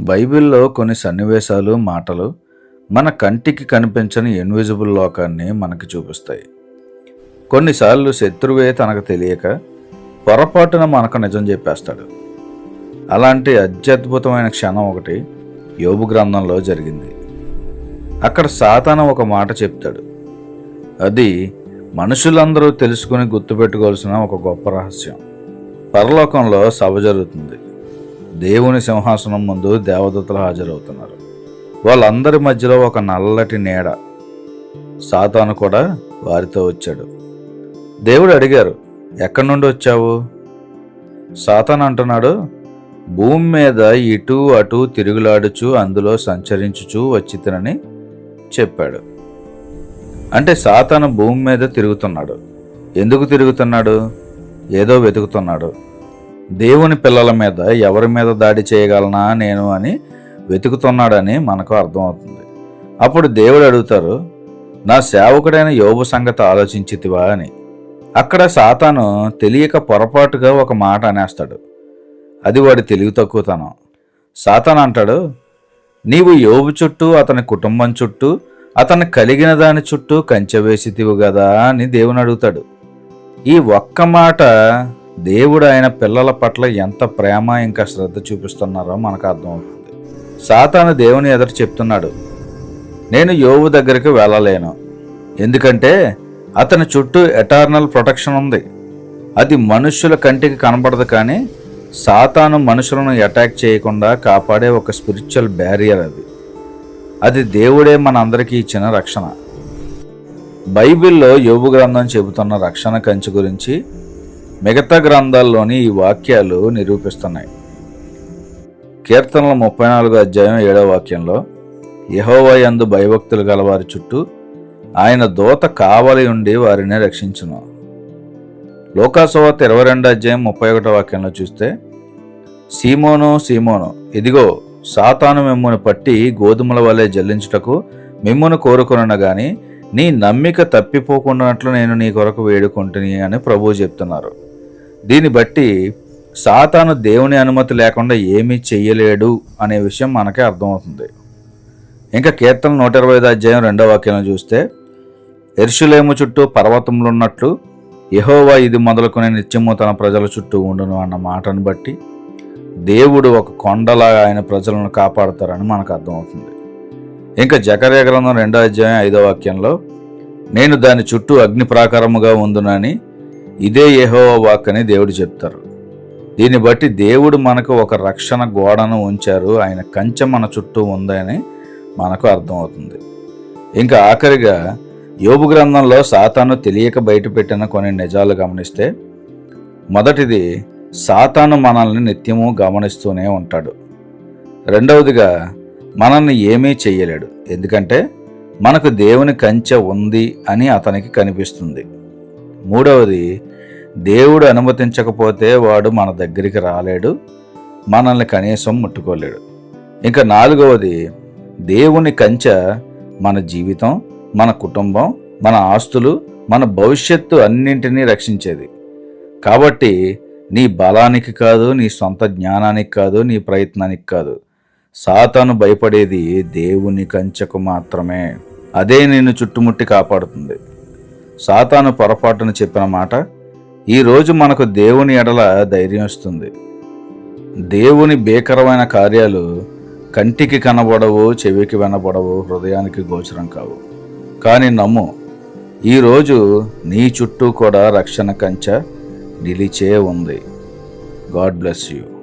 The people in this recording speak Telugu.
బైబిల్లో కొన్ని సన్నివేశాలు మాటలు మన కంటికి కనిపించని ఇన్విజిబుల్ లోకాన్ని మనకి చూపిస్తాయి. కొన్నిసార్లు శత్రువే తనకు తెలియక పొరపాటున మనకు నిజం చెప్పేస్తాడు. అలాంటి అత్యద్భుతమైన క్షణం ఒకటి యోబు గ్రంథంలో జరిగింది. అక్కడ సాతాన ఒక మాట చెప్తాడు. అది మనుషులందరూ తెలుసుకుని గుర్తుపెట్టుకోవాల్సిన ఒక గొప్ప రహస్యం. పరలోకంలో సభ జరుగుతుంది. దేవుని సింహాసనం ముందు దేవదూతలు హాజరవుతున్నారు. వాళ్ళందరి మధ్యలో ఒక నల్లటి నీడ సాతాను కూడా వారితో వచ్చాడు. దేవుడు అడిగారు ఎక్కడి నుండి వచ్చావు? సాతాన్ అంటున్నాడు భూమి మీద ఇటు అటు తిరుగులాడుచు అందులో సంచరించుచు వచ్చితనని చెప్పాడు. అంటే సాతాను భూమి మీద తిరుగుతున్నాడు. ఎందుకు తిరుగుతున్నాడు? ఏదో వెతుకుతున్నాడు. దేవుని పిల్లల మీద ఎవరి మీద దాడి చేయగలనా నేను అని వెతుకుతున్నాడని మనకు అర్థమవుతుంది. అప్పుడు దేవుడు అడుగుతారు నా సేవకుడైన యోబు సంగతి ఆలోచించితివా అని. అక్కడ సాతాను తెలియక పొరపాటుగా ఒక మాట అనేస్తాడు. అది వాడి తెలివి తక్కువతనం. సాతాన్ అంటాడు నీవు యోబు చుట్టూ అతని కుటుంబం చుట్టూ అతను కలిగిన దాని చుట్టూ కంచె వేసితివు కదా అని దేవుని అడుగుతాడు. ఈ ఒక్క మాట దేవుడు ఆయన పిల్లల పట్ల ఎంత ప్రేమ ఇంకా శ్రద్ధ చూపిస్తున్నారో మనకు అర్థమవుతుంది. సాతాను దేవుని ఎదురు చెప్తున్నాడు నేను యోవు దగ్గరికి వెళ్ళలేను. ఎందుకంటే అతని చుట్టూ ఎటర్నల్ ప్రొటెక్షన్ ఉంది. అది మనుష్యుల కంటికి కనబడదు కానీ సాతాను మనుషులను అటాక్ చేయకుండా కాపాడే ఒక స్పిరిచువల్ బ్యారియర్ అది. అది దేవుడే మనందరికీ ఇచ్చిన రక్షణ. బైబిల్లో యోగు గ్రంథం చెబుతున్న రక్షణ కంచి గురించి మిగతా గ్రంథాల్లోని ఈ వాక్యాలు నిరూపిస్తున్నాయి. కీర్తనల ముప్పై నాలుగు అధ్యాయం ఏడవ వాక్యంలో యహోవా యందు భయభక్తులు గలవారి చుట్టూ ఆయన దోత కావలి ఉండి వారిని రక్షించును. లోకాసువార్త ఇరవై రెండు అధ్యాయం ముప్పై ఒకటో వాక్యంలో చూస్తే సీమోను సీమోను ఇదిగో సాతాను మిమ్మును పట్టి గోధుమల వలె జల్లించుటకు మిమ్మును కోరుకున్న గాని నీ నమ్మిక తప్పిపోకుండానట్లు నేను నీ కొరకు వేడుకుంటుని అని ప్రభువు చెప్తున్నారు. దీన్ని బట్టి సాతాను దేవుని అనుమతి లేకుండా ఏమీ చెయ్యలేడు అనే విషయం మనకే అర్థమవుతుంది. ఇంకా కీర్తన నూట ఇరవై ఐదు అధ్యాయం రెండో వాక్యం చూస్తే ఎర్షులేము చుట్టూ పర్వతములు ఉన్నట్లు యహోవా ఇది మొదలుకునే నిత్యము తన ప్రజల చుట్టూ ఉండును అన్న మాటను బట్టి దేవుడు ఒక కొండలాగా ఆయన ప్రజలను కాపాడుతారని మనకు అర్థమవుతుంది. ఇంకా జకర్య గ్రంథం రెండో అధ్యాయం ఐదో వాక్యంలో నేను దాని చుట్టూ అగ్ని ప్రాకారముగా ఉందునని ఇదే యెహోవా వాక్ అని దేవుడు చెప్తారు. దీన్ని బట్టి దేవుడు మనకు ఒక రక్షణ గోడను ఉంచారు. ఆయన కంచె మన చుట్టూ ఉందని మనకు అర్థమవుతుంది. ఇంకా ఆఖరిగా యోబు గ్రంథంలో సాతాను తెలియక బయటపెట్టిన కొన్ని నిజాలు గమనిస్తే మొదటిది సాతాను మనల్ని నిత్యము గమనిస్తూనే ఉంటాడు. రెండవదిగా మనల్ని ఏమీ చెయ్యలేడు ఎందుకంటే మనకు దేవుని కంచె ఉంది అని అతనికి కనిపిస్తుంది. మూడవది దేవుడు అనుమతించకపోతే వాడు మన దగ్గరికి రాలేడు మనల్ని కనీసం ముట్టుకోలేడు. ఇంకా నాలుగవది దేవుని కంచె మన జీవితం మన కుటుంబం మన ఆస్తులు మన భవిష్యత్తు అన్నింటినీ రక్షించేది. కాబట్టి నీ బలానికి కాదు నీ సొంత జ్ఞానానికి కాదు నీ ప్రయత్నానికి కాదు. సాతాను భయపడేది దేవుని కంచెకు మాత్రమే. అదే నిన్ను చుట్టుముట్టి కాపాడుతుంది. సాతాను పొరపాటున చెప్పిన మాట ఈరోజు మనకు దేవుని ఎడల ధైర్యం ఇస్తుంది దేవుని భీకరమైన కార్యాలు కంటికి కనబడవు చెవికి వినబడవు హృదయానికి గోచరం కావు. కానీ నమ్ము ఈరోజు నీ చుట్టూ కూడా రక్షణ కంచె నిలిచే ఉంది. God bless you.